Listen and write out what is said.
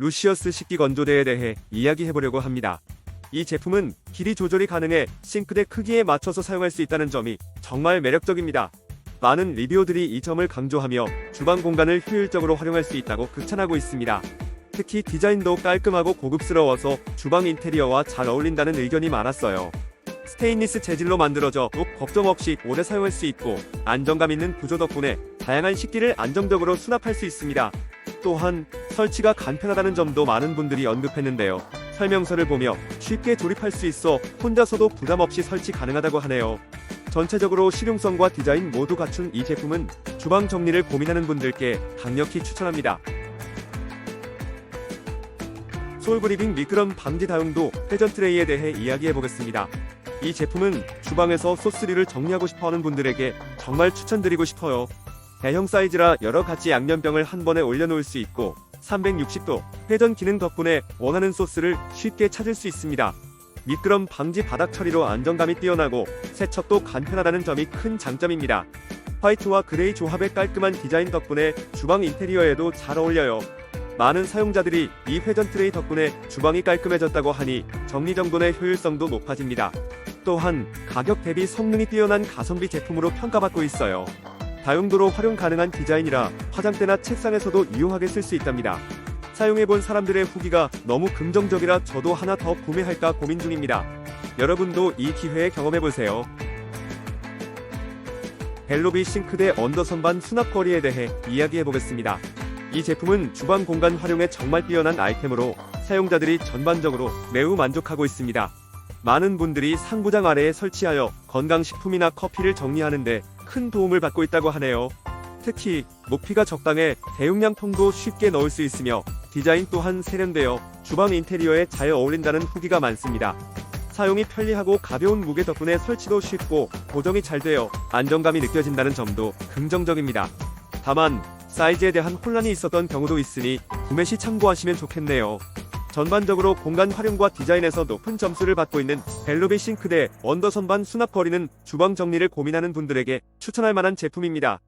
루시어스 식기 건조대에 대해 이야기해보려고 합니다. 이 제품은 길이 조절이 가능해 싱크대 크기에 맞춰서 사용할 수 있다는 점이 정말 매력적입니다. 많은 리뷰어들이 이 점을 강조하며 주방 공간을 효율적으로 활용할 수 있다고 극찬하고 있습니다. 특히 디자인도 깔끔하고 고급스러워서 주방 인테리어와 잘 어울린다는 의견이 많았어요. 스테인리스 재질로 만들어져 또 걱정 없이 오래 사용할 수 있고 안정감 있는 구조 덕분에 다양한 식기를 안정적으로 수납할 수 있습니다. 또한 설치가 간편하다는 점도 많은 분들이 언급했는데요. 설명서를 보며 쉽게 조립할 수 있어 혼자서도 부담 없이 설치 가능하다고 하네요. 전체적으로 실용성과 디자인 모두 갖춘 이 제품은 주방 정리를 고민하는 분들께 강력히 추천합니다. 솔브리빙 미끄럼 방지 다용도 회전 트레이에 대해 이야기해 보겠습니다. 이 제품은 주방에서 소스류를 정리하고 싶어 하는 분들에게 정말 추천드리고 싶어요. 대형 사이즈라 여러 가지 양념병을 한 번에 올려놓을 수 있고 360도 회전 기능 덕분에 원하는 소스를 쉽게 찾을 수 있습니다. 미끄럼 방지 바닥 처리로 안정감이 뛰어나고 세척도 간편하다는 점이 큰 장점입니다. 화이트와 그레이 조합의 깔끔한 디자인 덕분에 주방 인테리어에도 잘 어울려요. 많은 사용자들이 이 회전 트레이 덕분에 주방이 깔끔해졌다고 하니 정리정돈의 효율성도 높아집니다. 또한 가격 대비 성능이 뛰어난 가성비 제품으로 평가받고 있어요. 다용도로 활용 가능한 디자인이라 화장대나 책상에서도 유용하게 쓸 수 있답니다. 사용해본 사람들의 후기가 너무 긍정적이라 저도 하나 더 구매할까 고민 중입니다. 여러분도 이 기회에 경험해보세요. 벨로비 싱크대 언더 선반 수납거리에 대해 이야기해보겠습니다. 이 제품은 주방 공간 활용에 정말 뛰어난 아이템으로 사용자들이 전반적으로 매우 만족하고 있습니다. 많은 분들이 상부장 아래에 설치하여 건강식품이나 커피를 정리하는데 큰 도움을 받고 있다고 하네요. 특히 높이가 적당해 대용량 통도 쉽게 넣을 수 있으며 디자인 또한 세련되어 주방 인테리어에 잘 어울린다는 후기가 많습니다. 사용이 편리하고 가벼운 무게 덕분에 설치도 쉽고 고정이 잘 되어 안정감이 느껴진다는 점도 긍정적입니다. 다만 사이즈에 대한 혼란이 있었던 경우도 있으니 구매 시 참고하시면 좋겠네요. 전반적으로 공간 활용과 디자인에서 높은 점수를 받고 있는 벨로비 싱크대 언더 선반 수납 거리는 주방 정리를 고민하는 분들에게 추천할 만한 제품입니다.